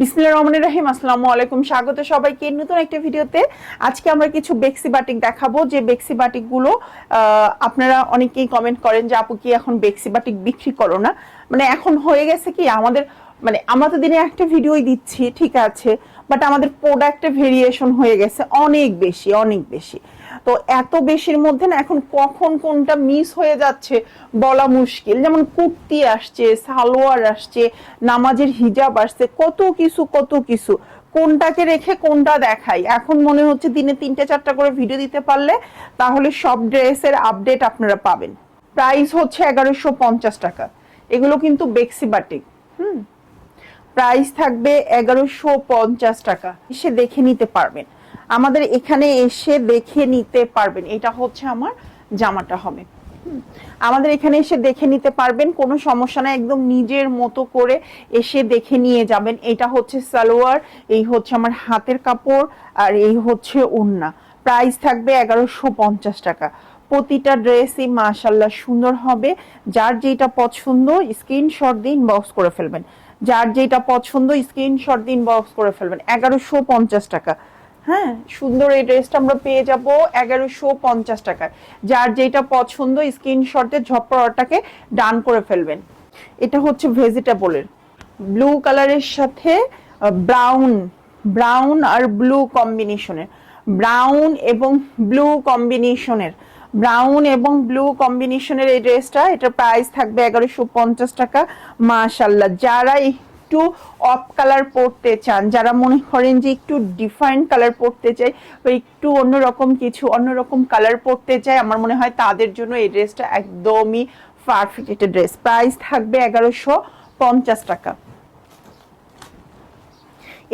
বিসমিল্লাহ রহমান রহিম, আসসালামু আলাইকুম। স্বাগত সবাইকে নতুন একটা ভিডিওতে। আজকে আমরা কিছু বেক্সি বাটিক দেখাবো। যে বেক্সি বাটিকগুলো আপনারা অনেকেই কমেন্ট করেন যে, আপু কি এখন বেক্সি বাটিক বিক্রি করো না? মানে এখন হয়ে গেছে কি, আমাদের মানে আমরা তো দিনে একটা ভিডিওই দিচ্ছি, ঠিক আছে বাট আমাদের প্রোডাক্টে ভেরিয়েশন হয়ে গেছে অনেক বেশি অনেক বেশি। তো এত বেশির মধ্যে না এখন কখন কোনটা মিস হয়ে যাচ্ছে বলা মুশকিল। যেমন কুর্তি আসছে, সালোয়ার আসছে, নামাজের হিজাব আসছে, কত কিছু কত কিছু। কোনটাকে রেখে কোনটা দেখাই? এখন মনে হচ্ছে দিনে তিনটে, চারটা করে ভিডিও দিতে পারলে তাহলে সব ড্রেসের আপডেট আপনারা পাবেন। প্রাইস হচ্ছে এগারোশো পঞ্চাশ টাকা। এগুলো কিন্তু বেক্সি বাটিক, হুম? প্রাইস থাকবে এগারোশো পঞ্চাশ টাকা। এসে দেখে নিতে পারবেন। আমাদের এখানে এসে দেখে নিতে পারবেন। এটা হচ্ছে আমার জামাটা হবে। আমাদের এখানে এসে দেখে নিতে পারবেন। কোনো সমস্যা না একদম নিজের মতো করে এসে দেখে নিয়ে যাবেন। এটা হচ্ছে সালোয়ার, এই হচ্ছে আমার হাতের কাপড়, আর এই হচ্ছে ওড়না প্রাইস থাকবে এগারোশো পঞ্চাশ টাকা। প্রতিটা ড্রেসই মাশাল্লাহ সুন্দর হবে। যার যেটা পছন্দ, স্ক্রিনশট দিন বক্স করে ফেলবেন। যার যেটা পছন্দ স্ক্রিনশট দিন বক্স করে ফেলবেন। এগারোশো পঞ্চাশ টাকা। হ্যাঁ সুন্দর এই ড্রেসটা আমরা পেয়ে যাব এগারোশো পঞ্চাশ টাকায়। যার যেটা পছন্দ স্ক্রিনশটে ঝপড়াটাকে ডান করে ফেলবেন। এটা হচ্ছে ভেজিটেবলের ব্লু কালারের সাথে ব্রাউন ব্রাউন আর ব্লু কম্বিনেশনের ব্রাউন এবং ব্লু কম্বিনেশনের ব্রাউন এবং ব্লু কম্বিনেশনের এই ড্রেসটা এটার প্রাইস থাকবে এগারোশো পঞ্চাশ টাকা মাশাল্লাহ যারা একটু অফ কালার পরতে চান, যারা মনে করেন যে একটু ডিফারেন্ট কালার পরতে চাই, বা একটু অন্যরকম কিছু, অন্যরকম কালার পরতে চাই, আমার মনে হয় তাদের জন্য এই ড্রেসটা একদমই পারফেক্ট একটা ড্রেস প্রাইস থাকবে এগারোশো পঞ্চাশ টাকা।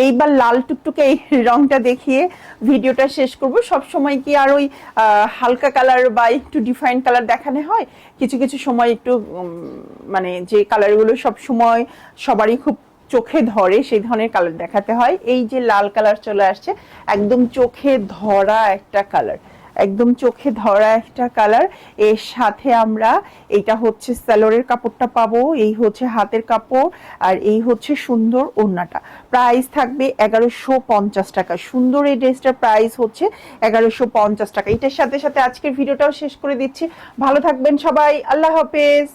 এইবার লাল টুকটুকে এই রংটা দেখিয়ে ভিডিওটা শেষ করব। সব সময় কি আর ওই হালকা কালার বা একটু ডিফাইন কালার দেখানো হয়? কিছু কিছু সময় একটু মানে যে কালারগুলো সব সময় সবারই খুব চোখে ধরে, সেই ধরনের কালার দেখাতে হয়। এই যে লাল কালার চলে আসছে, একদম চোখে ধরা একটা কালার একদম চোখে ধরা একটা কালারের সাথে আমরা এটা হচ্ছে স্যালোরের কাপড়টা পাবো, এই হচ্ছে হাতের কাপড়, আর এই হচ্ছে সুন্দর ওড়নাটা। প্রাইস থাকবে এগারোশো পঞ্চাশ টাকা। সুন্দর এই ড্রেসটার প্রাইস হচ্ছে এগারোশো পঞ্চাশ টাকা। এটার সাথে সাথে আজকের ভিডিওটাও শেষ করে দিচ্ছি। ভালো থাকবেন সবাই। আল্লাহ হাফেজ।